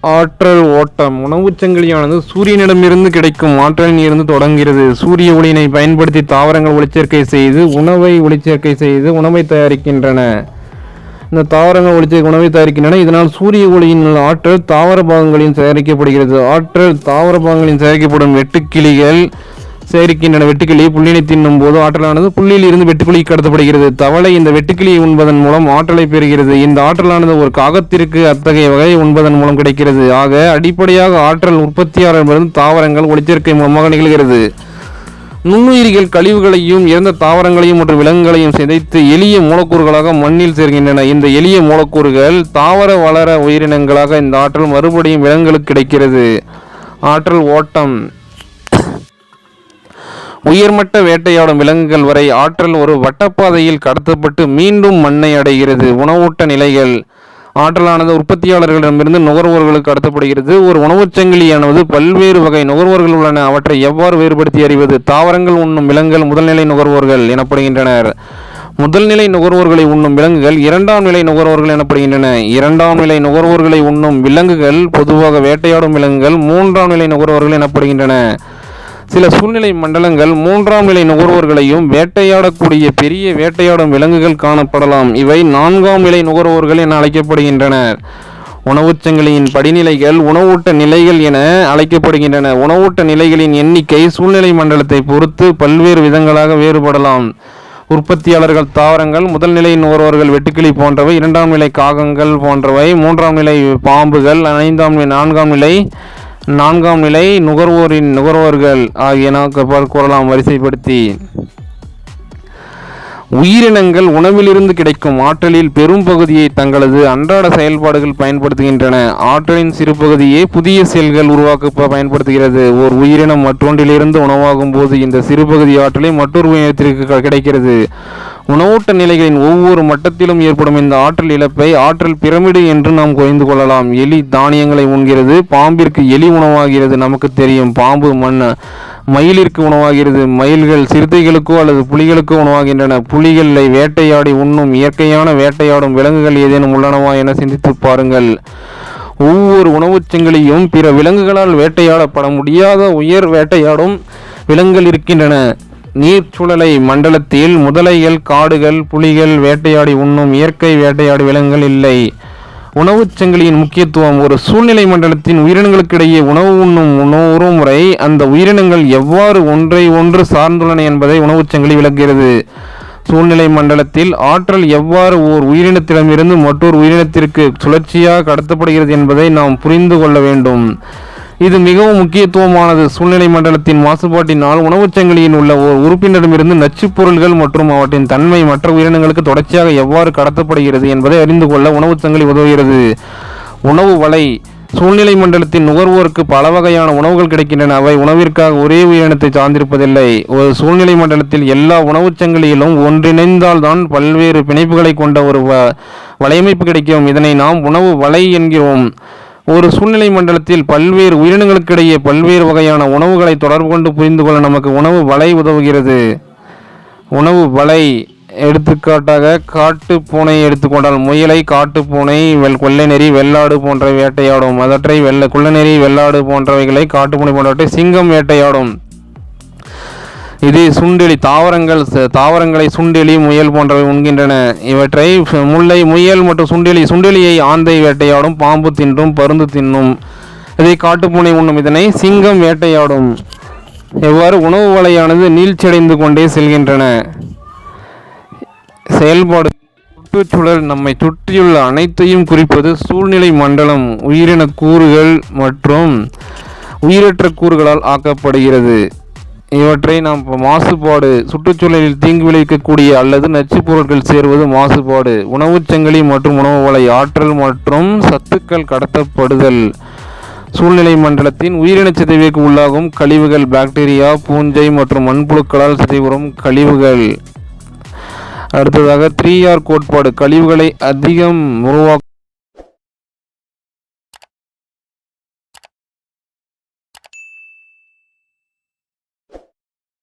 ஆற்றல் ஓட்டம். உணவுச் சங்கிலியானது சூரியனிடமிருந்து கிடைக்கும் ஆற்றலில் இருந்து தொடங்குகிறது. சூரிய ஒளியினை பயன்படுத்தி தாவரங்கள் ஒளிச்சேர்க்கை செய்து உணவை ஒளிச்சேர்க்கை செய்து உணவை தயாரிக்கின்றன. இந்த தாவரங்கள் ஒளிச்சேர்க்கை உணவை தயாரிக்கின்றன. இதனால் சூரிய ஒளியின் ஆற்றல் தாவர பாகங்களில் தயாரிக்கப்படுகிறது. ஆற்றல் தாவர பாகங்களில் தயாரிக்கப்படும் வெட்டுக்கிளிகள் சேரிக்கின்றன வெட்டுக்கிளி புள்ளினை தின்னும் போது ஆற்றலானது புள்ளியில் இருந்து வெட்டுக்கிளி கடத்தப்படுகிறது. தவளை இந்த வெட்டுக்கிளியை உண்பதன் மூலம் ஆற்றலை பெறுகிறது. இந்த ஆற்றலானது ஒரு காகத்திற்கு அத்தகைய வகையை உண்பதன் மூலம் கிடைக்கிறது. ஆக அடிப்படையாக ஆற்றல் உற்பத்தியாளரிடமிருந்து தாவரங்கள் ஒளிச்சேர்க்கை மூலமாக நிகழ்கிறது. நுண்ணுயிரிகள் கழிவுகளையும் இறந்த தாவரங்களையும் மற்றும் விலங்குகளையும் சிதைத்து எளிய மூலக்கூறுகளாக மண்ணில் சேர்கின்றன. இந்த எளிய மூலக்கூறுகள் தாவர வளர உயிரினங்களாக இந்த ஆற்றல் மறுபடியும் விலங்குகளுக்கு கிடைக்கிறது. ஆற்றல் ஓட்டம். உயர்மட்ட வேட்டையாடும் விலங்குகள் வரை ஆற்றல் ஒரு வட்டப்பாதையில் கடத்தப்பட்டு மீண்டும் மண்ணை அடைகிறது. உணவூட்ட நிலைகள். ஆற்றலானது உற்பத்தியாளர்களிடமிருந்து நுகர்வோர்களுக்கு கடத்தப்படுகிறது. ஒரு உணவுச் சங்கிலியானது பல்வேறு வகை நுகர்வோர்கள் உள்ளன. அவற்றை எவ்வாறு வேறுபடுத்தி அறிவது? தாவரங்கள் உண்ணும் விலங்குகள் முதல்நிலை நுகர்வோர்கள் எனப்படுகின்றனர். முதல்நிலை நுகர்வோர்களை உண்ணும் விலங்குகள் இரண்டாம் நிலை நுகர்வோர்கள் எனப்படுகின்றன. இரண்டாம் நிலை நுகர்வோர்களை உண்ணும் விலங்குகள் பொதுவாக வேட்டையாடும் விலங்குகள் மூன்றாம் நிலை நுகர்வோர்கள் எனப்படுகின்றன. சில சூழ்நிலை மண்டலங்கள் மூன்றாம் நிலை நுகர்வோர்களையும் வேட்டையாடக்கூடிய பெரிய வேட்டையாடும் விலங்குகள் காணப்படலாம். இவை நான்காம் நிலை நுகர்வோர்கள் என அழைக்கப்படுகின்றனர். உணவுச்சங்கிலியின் படிநிலைகள் உணவூட்ட நிலைகள் என அழைக்கப்படுகின்றன. உணவூட்ட நிலைகளின் எண்ணிக்கை சூழ்நிலை மண்டலத்தை பொறுத்து பல்வேறு விதங்களாக வேறுபடலாம். உற்பத்தியாளர்கள் தாவரங்கள் முதல் நிலை நுகர்வோர்கள் வெட்டுக்கிளி போன்றவை இரண்டாம் நிலை காகங்கள் போன்றவை மூன்றாம் நிலை பாம்புகள் ஐந்தாம் நிலை நான்காம் நிலை நான்காம் நிலை நுகர்வோரின் நுகர்வோர்கள் ஆகியன கூறலாம் வரிசைப்படுத்தி. உயிரினங்கள் உணவிலிருந்து கிடைக்கும் ஆற்றலில் பெரும் பகுதியை தங்களது அன்றாட செயல்பாடுகள் பயன்படுத்துகின்றன. ஆற்றலின் சிறு பகுதியே புதிய செல்கள் உருவாக்க பயன்படுத்துகிறது. ஓர் உயிரினம் மற்றொன்றிலிருந்து உணவாகும் போது இந்த சிறு பகுதி ஆற்றலை மற்றொரு உயிரினத்திற்கு கிடைக்கிறது. உணவூட்ட நிலைகளின் ஒவ்வொரு மட்டத்திலும் ஏற்படும் இந்த ஆற்றல் இழப்பை ஆற்றல் பிரமிடு என்று நாம் குறைந்து கொள்ளலாம். எலி தானியங்களை உண்கிறது பாம்பிற்கு எலி உணவாகிறது நமக்கு தெரியும். பாம்பு மண் மயிலிற்கு உணவாகிறது. மயில்கள் சிறுத்தைகளுக்கோ அல்லது புலிகளுக்கோ உணவாகின்றன. புலிகளை வேட்டையாடி உண்ணும் இயற்கையான வேட்டையாடும் விலங்குகள் ஏதேனும் உள்ளனவா என சிந்தித்து பாருங்கள். ஒவ்வொரு உணவுச் சங்கிலியும் பிற விலங்குகளால் வேட்டையாடப்பட முடியாத உயர் வேட்டையாடும் விலங்குகள் இருக்கின்றன. நீர்ச்சூழலை மண்டலத்தில் முதலைகள் காடுகள் புலிகள் வேட்டையாடி உண்ணும் இயற்கை வேட்டையாடு விலங்குகள் இல்லை. உணவுச் சங்கிலியின் முக்கியத்துவம் ஒரு சூழ்நிலை மண்டலத்தின் உயிரினங்களுக்கிடையே உணவு உண்ணும் உணவு முறை அந்த உயிரினங்கள் எவ்வாறு ஒன்றை ஒன்று சார்ந்துள்ளன என்பதை உணவுச் சங்கிலி விளக்குகிறது. சூழ்நிலை மண்டலத்தில் ஆற்றல் எவ்வாறு ஓர் உயிரினத்திடமிருந்து மற்றொரு உயிரினத்திற்கு சுழற்சியாக கடத்தப்படுகிறது என்பதை நாம் புரிந்து கொள்ள வேண்டும். இது மிகவும் முக்கியத்துவமானது. சூழ்நிலை மண்டலத்தின் மாசுபாட்டினால் உணவுச் சங்கிலியில் உள்ள ஓர் உறுப்பினரிடமிருந்து நச்சுப் பொருள்கள் மற்றும் அவற்றின் தன்மை மற்ற உயிரினங்களுக்கு தொடர்ச்சியாக எவ்வாறு கடத்தப்படுகிறது என்பதை அறிந்து கொள்ள உணவுச் சங்கிலி உதவுகிறது. உணவு வலை. சூழ்நிலை மண்டலத்தின் நுகர்வோருக்கு பல வகையான உணவுகள் கிடைக்கின்றன. அவை உணவிற்காக ஒரே உயிரினத்தை சார்ந்திருப்பதில்லை. ஒரு சூழ்நிலை மண்டலத்தில் எல்லா உணவுச் சங்கிலியிலும் ஒன்றிணைந்தால்தான் பல்வேறு பிணைப்புகளை கொண்ட ஒரு வ- வலையமைப்பு கிடைக்கும். இதனை நாம் உணவு வலை என்கிறோம். ஒரு சூழ்நிலை மண்டலத்தில் பல்வேறு உயிரினங்களுக்கிடையே பல்வேறு வகையான உணவுகளை தொடர்பு கொண்டு புரிந்து கொள்ள நமக்கு உணவு வலை உதவுகிறது. உணவு வலை எடுத்துக்காட்டாக காட்டு பூனையை எடுத்துக்கொண்டால் முயலை காட்டு பூனை வெள் கொள்ளைநெறி வெள்ளாடு போன்ற வேட்டையாடும். அதற்றை வெள்ள குள்ளநெறி வெள்ளாடு போன்றவைகளை காட்டுப்பூனை போன்றவற்றை சிங்கம் வேட்டையாடும். இது சுண்டெலி தாவரங்கள் தாவரங்களை சுண்டெலி முயல் போன்றவை உண்கின்றன. இவற்றை முல்லை முயல் மற்றும் சுண்டெலி சுண்டெலியை ஆந்தை வேட்டையாடும் பாம்பு தின்றும் பருந்து தின்னும். இதை காட்டுப்பூனை உண்ணும். இதனை சிங்கம் வேட்டையாடும். எவ்வாறு உணவு வலையானது நீழ்ச்சியடைந்து கொண்டே செல்கின்றன? செயல்பாடு சுற்றுச்சூழல் நம்மை சுற்றியுள்ள அனைத்தையும் குறிப்பது சூழ்நிலை மண்டலம் உயிரின கூறுகள் மற்றும் உயிரற்ற கூறுகளால் ஆக்கப்படுகிறது. இவற்றை நாம் மாசுபாடு சுற்றுச்சூழலில் தீங்கு விளைவிக்கக்கூடிய அல்லது நச்சுப் பொருட்கள் சேர்வது மாசுபாடு உணவுச் சங்கிலி மற்றும் உணவு வலை ஆற்றல் மற்றும் சத்துக்கள் கடத்தப்படுதல் சூழ்நிலை மண்டலத்தின் உயிரின சிதைவுக்கு உள்ளாகும் கழிவுகள் பாக்டீரியா பூஞ்சை மற்றும் மண்புழுக்களால் சிதைவுறும் கழிவுகள். அடுத்ததாக த்ரீ ஆர் கோட்பாடு கழிவுகளை அதிகம் உருவாக்கும்